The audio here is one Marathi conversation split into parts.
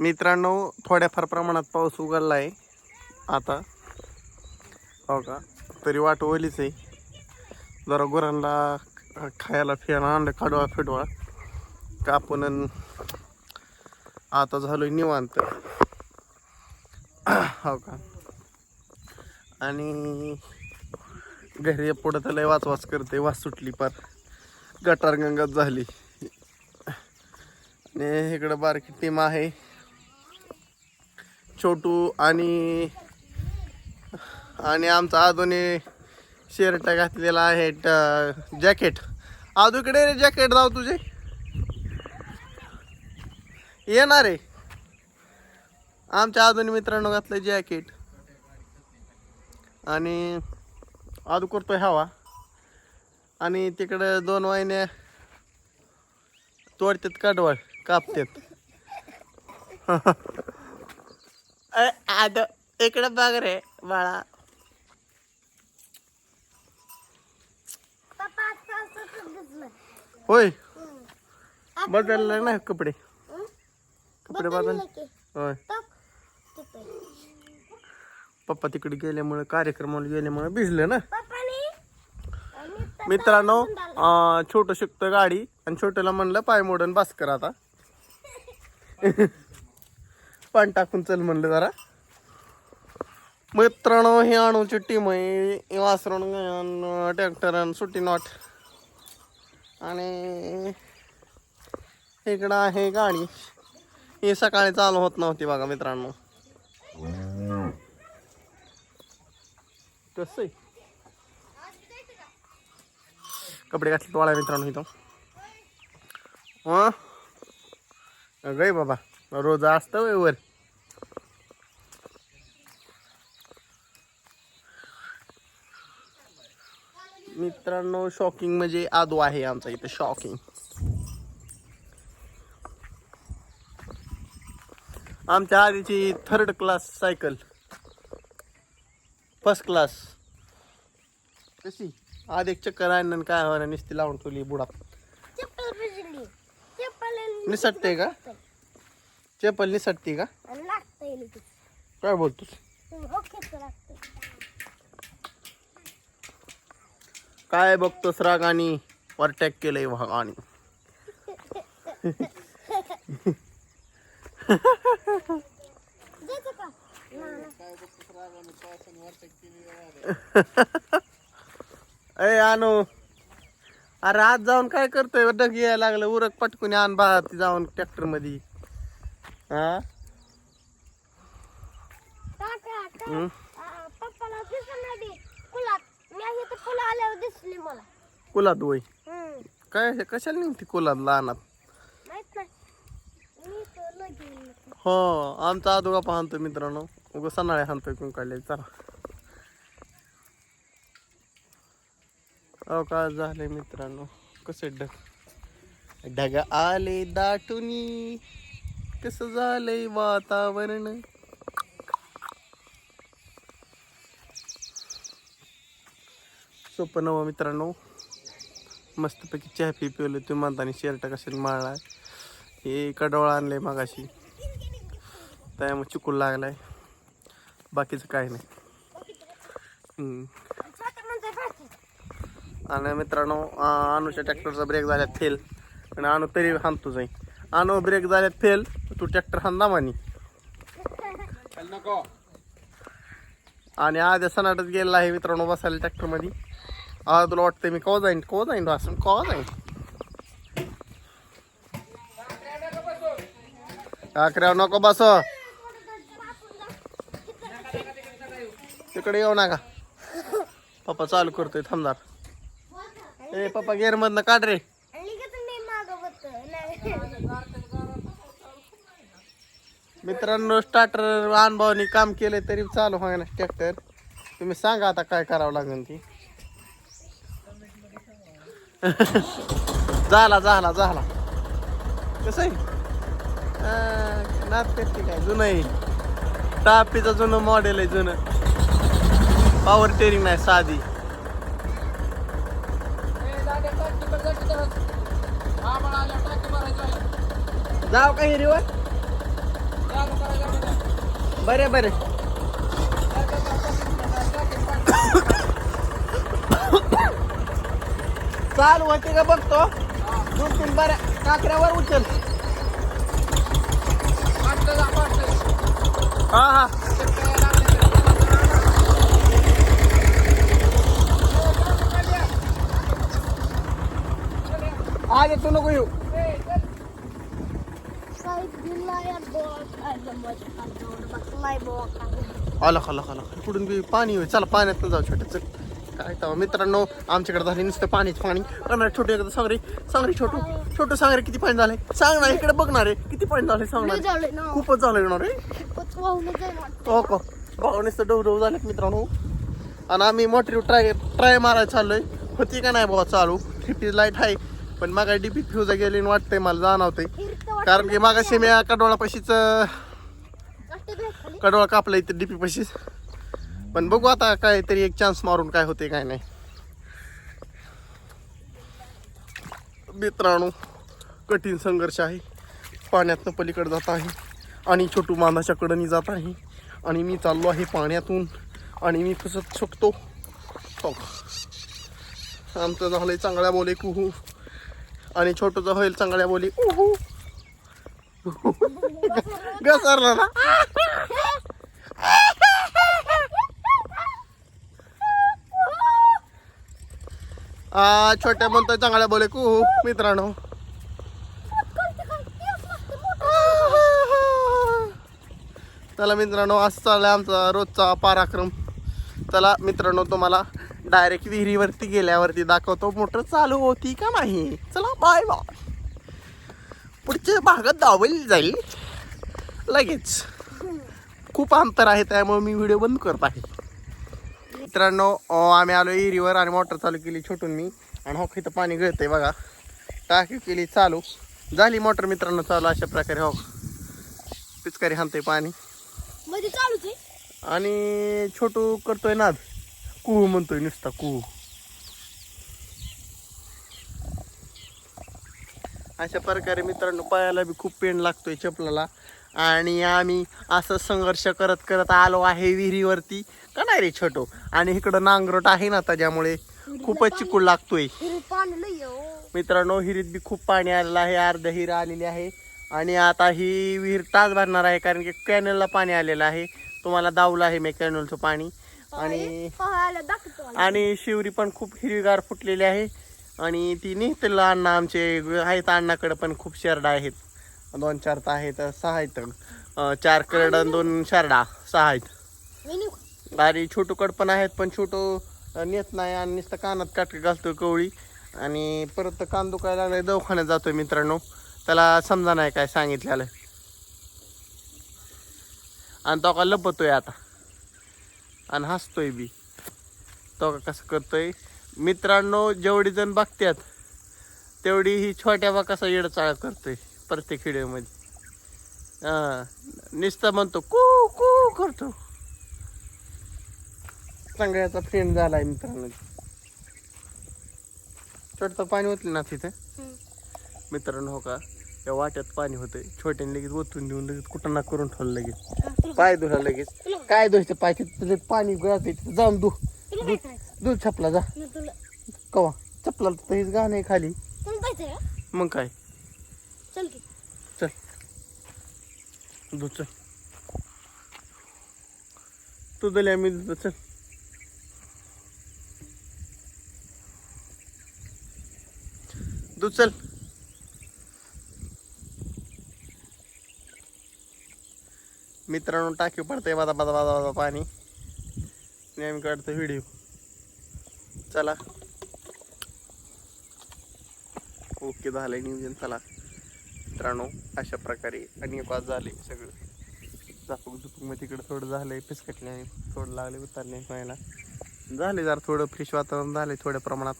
मित्रांनो थोड्याफार प्रमाणात पाऊस उघडला आहे आता हो का? तरी वाट ओलीच आहे. जरा गुरांना खायला फिरायला आणलं काढवा फिडवा. कापून आता झालो निवांत. हो का? आणि घरी पुढं त्याला वाच वाच करते वाच सुटली पार. गटार गंगात झाली. आणि इकडं बारकी टीम आहे. छोटू आणि आणि आमचा आदोने शर्ट घातलेला आहे जॅकेट. आदू इकडे रे जॅकेट जाऊ तुझे. येणार रे आमच्या आदोनी मित्रांनो घातलं जॅकेट. आणि आदू करतोय हवा. आणि तिकडं दोन वाहिन्या तोडतात कडवळ कापतात. आद इकडं बघ रे बाळा. होय. बदललं नाही कपडे. कपडे बदल. होय. पप्पा तिकडे गेल्यामुळे कार्यक्रमाला गेल्यामुळे भिजले ना. पप्पानी? मित्रांनो छोटं शिकतं गाडी आणि छोट्याला म्हणलं पाय मोडून बास कर आता. पाणी टाकून चल म्हणलं जरा. मित्रांनो ही अणूची टीम आहे. वासरण ट्रॅक्टर सुटी नॉट आणि इकडं आहे गाडी. ही सकाळी चालू होत नव्हती बघा मित्रांनो. कस कपडे घातले टोळा मित्रांनो इथं. हां? गई बाबा. रोज असतं वय वर. मित्रांनो शॉकिंग म्हणजे आदू आहे आमचा इथं शॉकिंग आमच्या आधीची third class cycle first class कशी? आज एक चक्कर आहे ना काय होणार नुसती लावून ठेवली चप्पल निसटते का? चप्पल निसटते का? लागतंय लगेच काय बोलतोस? ओकेच लागतंय. काय बघतोस रागानी? ओव्हरटॅक केलंय द्यायचं का? अय आणू अरे आज जाऊन काय करतोय? डग यायला लागलं. उरक पटकून आण बा ती जाऊन ट्रॅक्टरमध्ये हा? हम्म. पप्पाला नाही कुलात. मी आहे तर फुलं आल्यावर दिसली मला. कुलात वय हम्म. काय कशाला निघते कुलात लहानात? माहीत नाही. मी तो लगेन हो आमचा आदोगा पाहतो मित्रांनो. उगा सनाळे हाणतोय कोण काढले चला. अहो काय झालंय मित्रांनो? कसे ढग ढग आले दाटुनी. कस झालंय वातावरण? सोपं मित्रांनो. मस्तपैकी चहा पी पिवलं. तुम्ही म्हणताना शर्ट कशाला माळला हे कडवळ आणलंय मागाशी. त्यामुळे चुकून लागलाय. बाकीचं काय नाही. आणि मित्रांनो अनुच्या ट्रॅक्टरचा ब्रेक झाल्यात फेल आणि अनु तरी हाणतो जाई. अनु ब्रेक झाल्यात फेल तू ट्रॅक्टर हाण नको आणि आद्या सनाटत गेलेला आहे मित्रांनो बसायला ट्रॅक्टरमध्ये आता तुला वाटतंय मी कवा जाईन कवा जाईन असं कवा जाईन? काकऱ्या नको बस. तिकडे येऊ नका. पप्पा चालू करतोय थांबणार ए पप्पा गेअर मधनं काढ रे आणि लगेच मी मागं बघतो नाही मित्रांनो स्टार्टर अनुभवानी काम केले तरी चालू होय ना ट्रॅक्टर तुम्ही सांगा आता काय करावं लागेल ती. झाला झाला झाला. कसं आहे? नाच करते काय? जुनं आहे. टापीचं जुनं मॉडेल आहे जुनं. पॉवर टेरिंग नाही साधी. जाव काही रिवाज बरे बरे. चाल होते का बघतो दोन तीन बऱ्या काकऱ्यावर उचल. हा हा. आज येतो नको येऊ. बोट आला खाला खाला कुठून बी पाणी होईल चला पाण्यात जाऊ छोटे. चल. काय तेव्हा मित्रांनो आमच्याकडे झाले नुसतं पाणीच पाणी. करणार छोटे एकदा सांगरे. सांगरे छोटू. छोटू सांगरे किती पाणी झालंय? सांग ना इकडे बघणार आहे किती पाणी झालंय सांगणार झाले ना. खूपच झालं येणार रे. खूपच वाहून जाईल वाटतं. हो का बघा नुसतं डव डव झालेत मित्रांनो. आणि आम्ही मोटरी ट्राय ट्राय मारायला चाललोय. होती का नाही बाबा चालू. फिफ्टी लाइट आहे. पण मागा डीपी फ्यूज गेली वाटतंय मला जाणवतंय. कारण की मागाशी मी कडोळा पशीच. कडोळा कापला इथे डीपी पशीच. पण बघू आता काहीतरी एक चान्स मारून काय होते काय नाही. मित्रांनो कठीण संघर्ष आहे. पाण्यातनं पलीकडे जात आहे. आणि छोटू मांदाच्या कडनी जात आहे. आणि मी चाललो आहे पाण्यातून. आणि मी फसत शकतो. हो. आमचं झालंय चांगल्या बोले कुहू. आणि छोटूचं होईल चांगल्या बोली. घसरला ना. आ, छोट्या म्हणतोय चांगल्या बोले कुहू मित्रांनो. चला मित्रांनो असं चाललाय आमचा रोजचा पराक्रम. चला मित्रांनो तुम्हाला डायरेक्ट विहिरीवरती गेल्यावरती दाखवतो. मोटर चालू होती का नाही? चला बाय बाय पुढच्या भागात दावली जाईल. लगेच. खूप अंतर आहे त्यामुळे मी व्हिडिओ बंद करत आहे. मित्रांनो आम्ही आलो विहिरीवर आणि मोटर चालू केली छोटून मी. आणि हो इथं पाणी गळतंय बघा. टाकी केली चालू. झाली मोटर मित्रांनो चालू अशा प्रकारे हो. पिचकारी हाणतंय पाणी. आहे? आणि छोटू करतोय नाद. कुहू म्हणतोय नुसता कुहू अशा प्रकारे मित्रांनो पायाला बी खूप पेन लागतोय चपलाला. आणि आम्ही असं संघर्ष करत करत आलो आहे विहिरीवरती. का नाही रे छोटो? आणि इकडं नांगरट आहे ना त्याच्यामुळे खूपच चिकूल लागतोय. हो. मित्रांनो विहिरीत बी खूप पाणी आलेलं आहे अर्ध्या हिर आलेली आहे. आणि आता ही विहीर तास भरणार आहे कारण की कॅनलला पाणी आलेलं आहे. तुम्हाला दावलं आहे मी कॅनलचं पाणी. आणि. आणि शिवरी पण खूप हिरवीगार फुटलेली आहे. आणि ती निघतील अण्णा आमचे आहेत अण्णाकडे पण खूप शेरडा आहेत. दोन चार तर आहेत सहा आहेत. चार करड आणि दोन शेरडा सहा आहेत. आणि छोटूकड पण आहेत पण छोटू नेत नाही आणि नुसतं कानात काटके घालतोय कवळी. आणि परत कान दुखायला लागलाय दवाखान्यात जातोय मित्रांनो. त्याला समजा नाही काय सांगितलेलं. आणि तो का लपतोय आता. आणि हसतोय बी. तो का कसं करतोय? मित्रांनो जेवढी जण बघतात तेवढी ही छोट्या बा कसा येडचाळ करतोय प्रत्येक व्हिडिओमध्ये. हा नुसतं म्हणतो कू कू करतो. चांगल्याचा फ्रेंड झालाय मित्रांनो. छोटं पाणी होतलं ना तिथे. मित्रांनो हो का? या वाट्यात पाणी होतंय. छोट्याने लगेच ओतून देऊन लगेच कुठं ना करून ठेवलं लगेच. पाय धुला लगेच. काय? धुवायचं पाय तिथं पाणी गळत जाऊन धु. करायचं दूध छपला जा. कवा? चपला तर हेच गाणं आहे खाली. मग काय? चल दूध चल. तू दिल्या मी दूध चल. दूध चल. मित्रांनो टाकी पडतंय बादा बादा बादा बादा पाणी. नेहमी काढतो व्हिडिओ. चला. ओके झालंय नियोजन. चला. मित्रांनो अशा प्रकारे आणि एक झाले सगळं. झापूक झुपूक मग तिकडं थोडं झालंय पिसकटले आणि थोडं लागले उतरले व्हायला झाले जरा थोडं फ्रेश वातावरण झाले थोड्या प्रमाणात.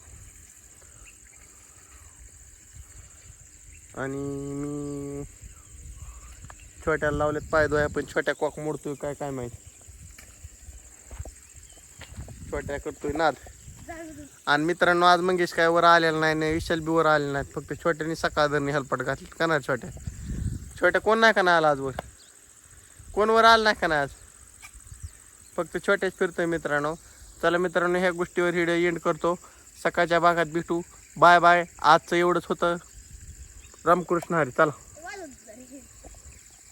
आणि मी छोट्याला लावलेत पायदोया पण छोट्या कॉक मोडतोय काय काय माहीत? छोट्या करतोय नाद. आणि मित्रांनो आज मंगेश काय वर आलेला नाही नाही विशाल बी वर आलेला नाहीत फक्त छोट्याने सकाळ हलपट घातली. का नाही छोट्या? छोट्या कोण नाही का नाही आला आज वर? कोणवर आलं नाही का ना आज? फक्त छोट्याच फिरतोय मित्रांनो. चला मित्रांनो ह्या गोष्टीवर व्हिडिओ एंड करतो. सकाळच्या भागात भेटू. Bye bye. आजचं एवढंच होतं. रामकृष्ण हरी. चला.